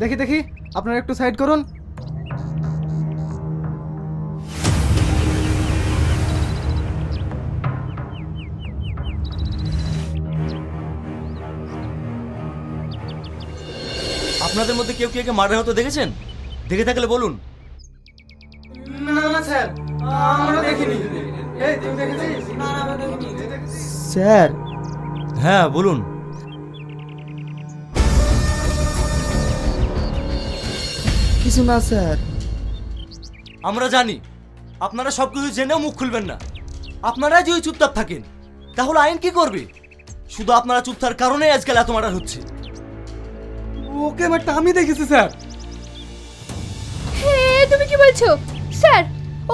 দেখি দেখি। আপনারা একটু সাইড করুন। আপনাদের মধ্যে কেউ কি একে মার্ডার হতে দেখেছেন? দেখে থাকলে বলুন। না না স্যার। আমরা দেখিনি। এই তুই দেখেছিস? স্যার। হ্যাঁ বলুন। কিছু না স্যার। আমরা জানি। আপনারা সব কিছু জেনেও মুখ খুলবেন না। আপনারা যদি চুপচাপ থাকেন তাহলে আইন কি করবে? শুধু আপনারা চুপ থাকার কারণে আজকাল এত মার্ডার হচ্ছে। ওকে বাটটা আমি দেখেছি স্যার। হে তুমি কি বলছো? স্যার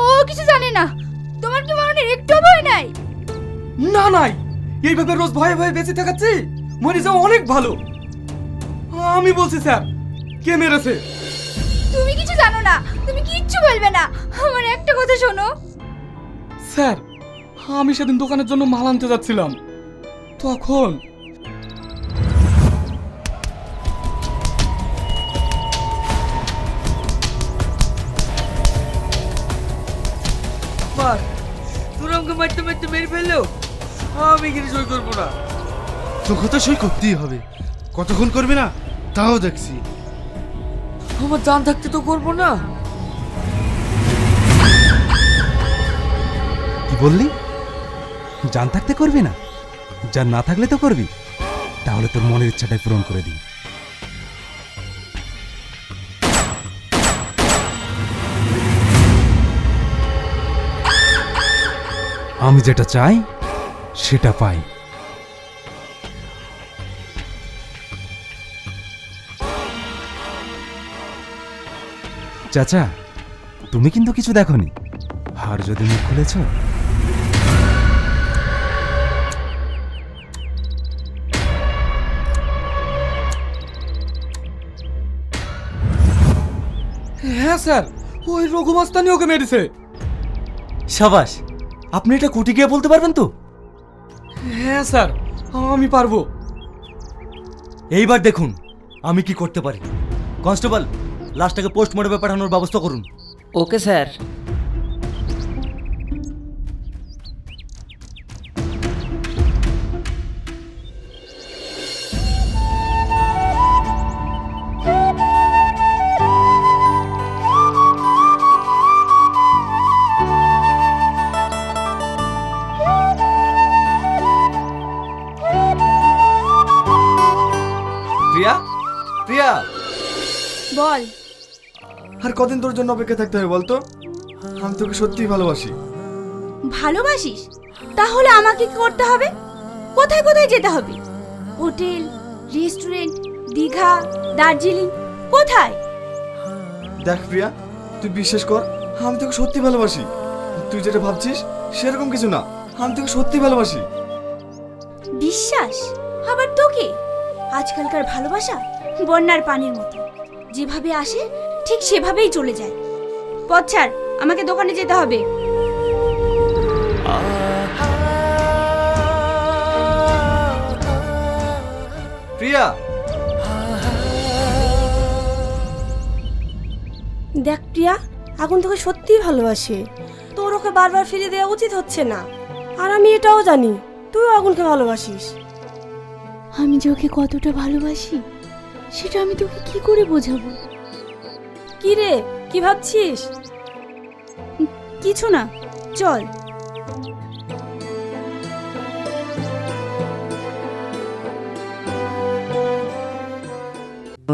ও কিছু জানে না। তোমার কি মরণের একটু ভয় নাই? না নাই। এইভাবে রোজ ভয়ে ভয়ে বেঁচে থাকাচ্ছি? মরে যাওয়া অনেক ভালো। আমি বলছি স্যার কে মেরেছে? তুমি কিছু জানো না তুমি কিচ্ছু বলবে না। আমার একটা কথা শোনো। স্যার আমি সেদিন দোকানের জন্য মাল আনতে যাচ্ছিলাম। তখন মার তোর আমাকে মারতে মারতে মেরে ফেলল? আমি কিন্তু সই করব না। তোকে তো সই করতেই হবে। কতক্ষণ করবে না? তাও দেখছি। আমার জান থাকতে তো করব না। কি বললি? জান থাকতে করবি না? জান না থাকলে তো করবি। তাহলে তোর মনের ইচ্ছাটাই পূরণ করে দিই। আমি যেটা চাই, সেটা পাই। চাচা তুমি কিন্তু কিছু দেখোনি। আর যদি মুখ খুলেছো। হ্যাঁ স্যার ওই রঘু মাস্তানি ওকে মেরেছে। সাবাস আপনি এটা কুটি গিয়ে বলতে পারবেন তো? হ্যাঁ স্যার আমি পারব। এইবার দেখুন আমি কি করতে পারি। কনস্টেবল লাশটাকে পোস্টমর্টমে পাঠানোর ব্যবস্থা করুন। Okay sir. প্রিয়া? প্রিয়া? বল। আর কদিন তোর জন্য অপেক্ষা থাকতে হবে বলতো? আমি তোকে সত্যিই ভালোবাসি। ভালোবাসিস? তাহলে আমাকে কি করতে হবে? কোথায় কোথায় যেতে হবে? হোটেল রেস্টুরেন্ট দীঘা দার্জিলিং কোথায়? দেখ প্রিয়া তুই বিশ্বাস কর আমি তোকে সত্যি ভালোবাসি। তুই যেটা ভাবছিস সেরকম কিছু না। আমি তোকে সত্যি ভালোবাসি। বিশ্বাস? আবার তোকে? আজকালকার ভালোবাসা বন্যার পানির মতো। যেভাবে আসে ঠিক সেভাবেই চলে যায়। পথ ছাড় আমাকে দোকানে যেতে হবে। প্রিয়া। দেখ প্রিয়া আগুন তোকে সত্যিই ভালোবাসে। তোর ওকে বারবার ফিরে দেওয়া উচিত হচ্ছে না। আর আমি এটাও জানি তুইও আগুনকে ভালোবাসিস। আমি যে ওকে কতটা ভালোবাসি সেটা আমি তোকে কি করে বোঝাবো? কি রে? কি ভাবছিস? কিছু না চল।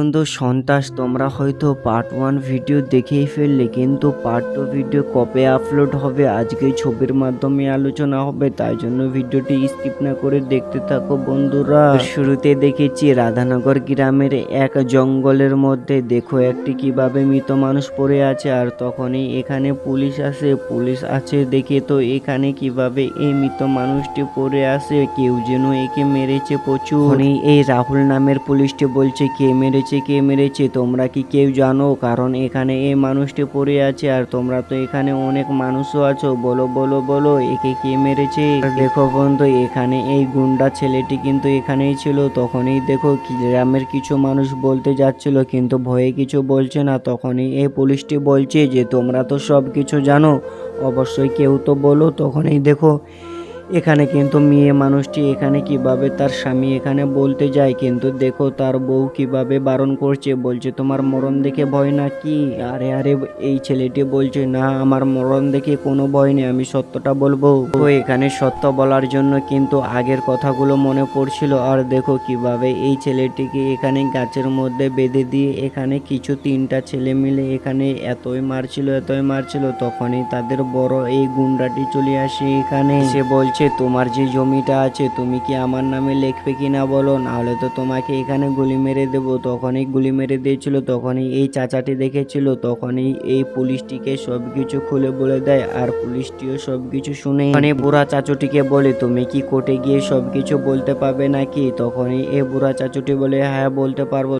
বন্ধু সন্তাস তোমরা হয়তো পার্ট ওয়ান ভিডিও দেখেই ফেললে, কিন্তু পার্ট টু ভিডিও কবে আপলোড হবে, আজকে ছবির মাধ্যমে আলোচনা হবে, তাই জন্য ভিডিওটি স্কিপ না করে দেখতে থাকো বন্ধুরা। শুরুতে দেখেছি রাধানগর গ্রামের এক জঙ্গলের মধ্যে, দেখো একটি কীভাবে মৃত মানুষ পড়ে আছে, আর তখনই এখানে পুলিশ আসে, পুলিশ আছে দেখে তো এখানে কীভাবে এই মৃত মানুষটি পড়ে আসে কেউ যেন একে মেরেছে প্রচুর। এই রাহুল নামের পুলিশটি বলছে, কে মেরেছে মেরেছে কে মেরেছে? তোমরা কি কেউ জানো? কারণ এখানে এই মানুষটি পড়ে আছে আর তোমরা তো এখানে অনেক মানুষও আছো। বলো বলো বলো, একে কে মেরেছে? দেখো বন্ধু, এখানে এই গুন্ডা ছেলেটি কিন্তু এখানেই ছিল। তখনই দেখো গ্রামের কিছু মানুষ বলতে যাচ্ছিল, কিন্তু ভয়ে কিছু বলছে না। তখনই এই পুলিশটি বলছে যে, তোমরা তো সব কিছু জানো। অবশ্যই কেউ তো বলো। তখনই দেখো এখানে কিন্তু মেয়ে মানুষটি এখানে কীভাবে তার স্বামী এখানে বলতে যায়, কিন্তু দেখো তার বউ কীভাবে বারণ করছে, বলছে, তোমার মরণ দেখে ভয় না কি আরে আরে, এই ছেলেটি বলছে, না, আমার মরণ দেখে কোনো ভয় নেই, আমি সত্যটা বলব। তো এখানে সত্য বলার জন্য কিন্তু আগের কথাগুলো মনে পড়ছিল, আর দেখো কীভাবে এই ছেলেটিকে এখানে গাছের মধ্যে বেঁধে দিয়ে এখানে কিছু তিনটা ছেলে মিলে এখানে এতই মারছিল এতই মারছিল, তখনই তাদের বড় এই গুন্ডাটি চলে আসে এখানে। সে বলছে তোমার যে জমিটা আছে, তুমি কি আমার নামে লিখবে কি না বলো? নাহলে তো তোমাকে এখানে গুলি মেরে দেবো। তখনই গুলি মেরে দিয়েছিল, তখনই এই চাচাটি দেখেছিল, তখনই এই পুলিশটিকে সব কিছু খুলে বলে দেয়, আর পুলিশটিও সব কিছু শুনে মানে বুড়া চাচুটিকে বলে, তুমি কি কোর্টে গিয়ে সব কিছু বলতে পারবে নাকি? তখনই এই বুড়া চাচুটি বলে হ্যাঁ বলতে পারব।